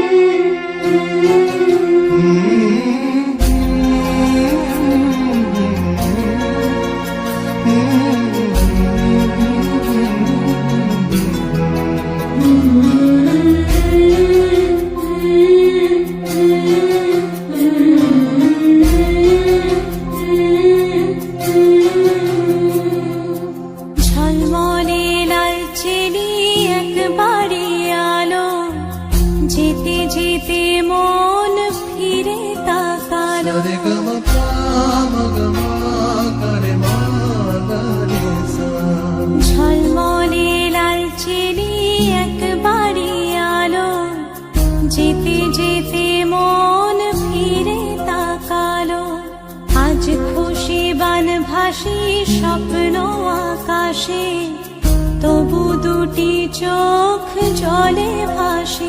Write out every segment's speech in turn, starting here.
you. চোখ জলে ভাসে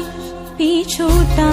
পিছুটা।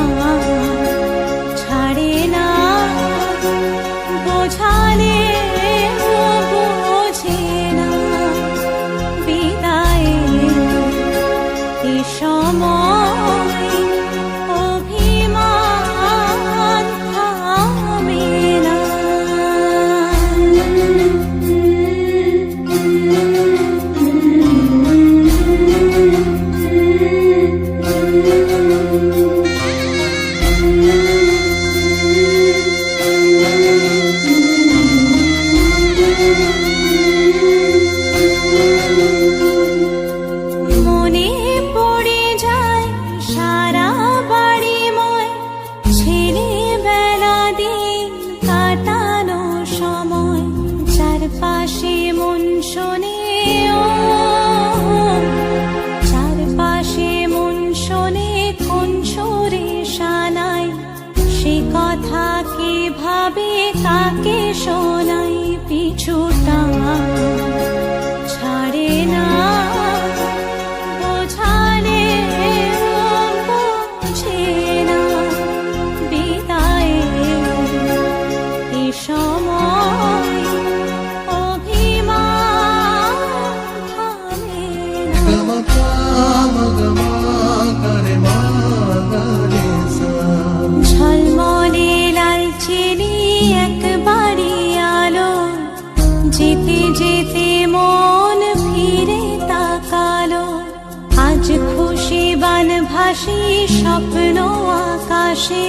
স্বপ্ন আকাশে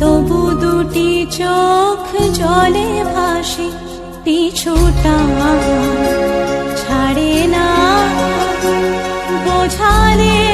তবু দুটি চোখ জলে ভাসে পিছুটা ছাড়ে না। বোঝালে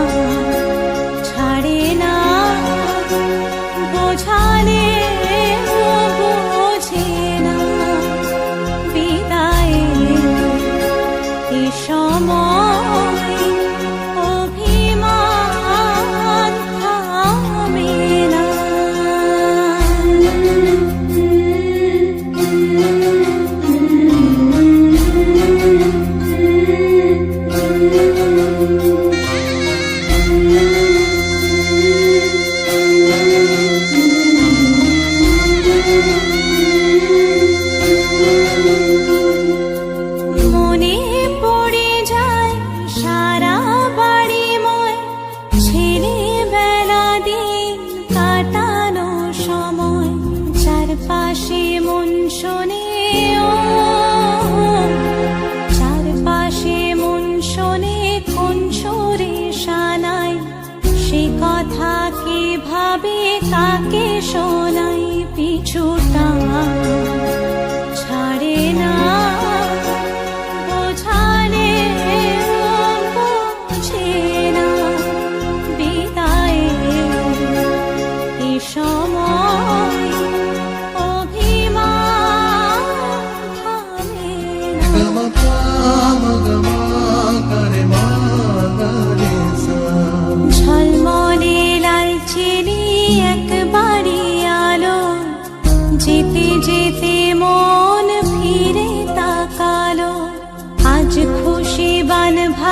যাবে তাকে সোনাই পিছুটা?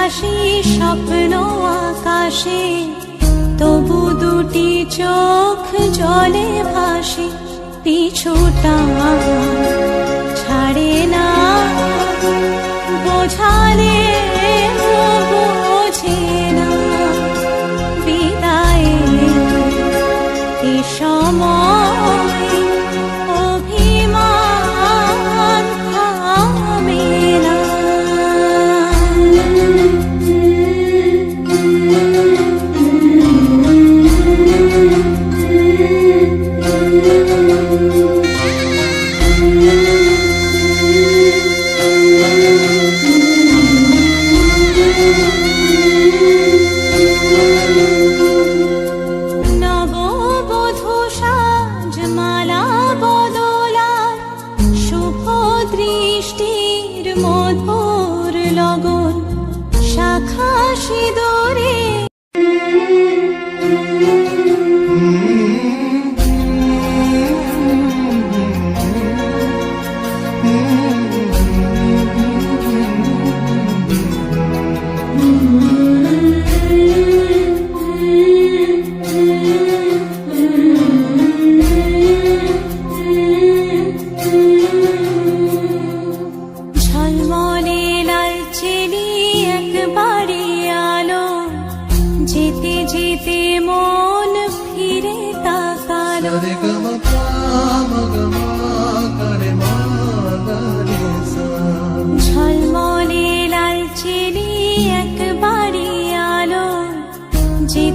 হাসি স্বপ্ন আকাশে তবু দুটি চোখ জলে ভাসে পিছুটা ছাড়ে না। mim.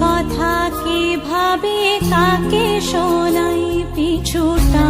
কথা কি ভাবে কাকে শোনাই পিছুটা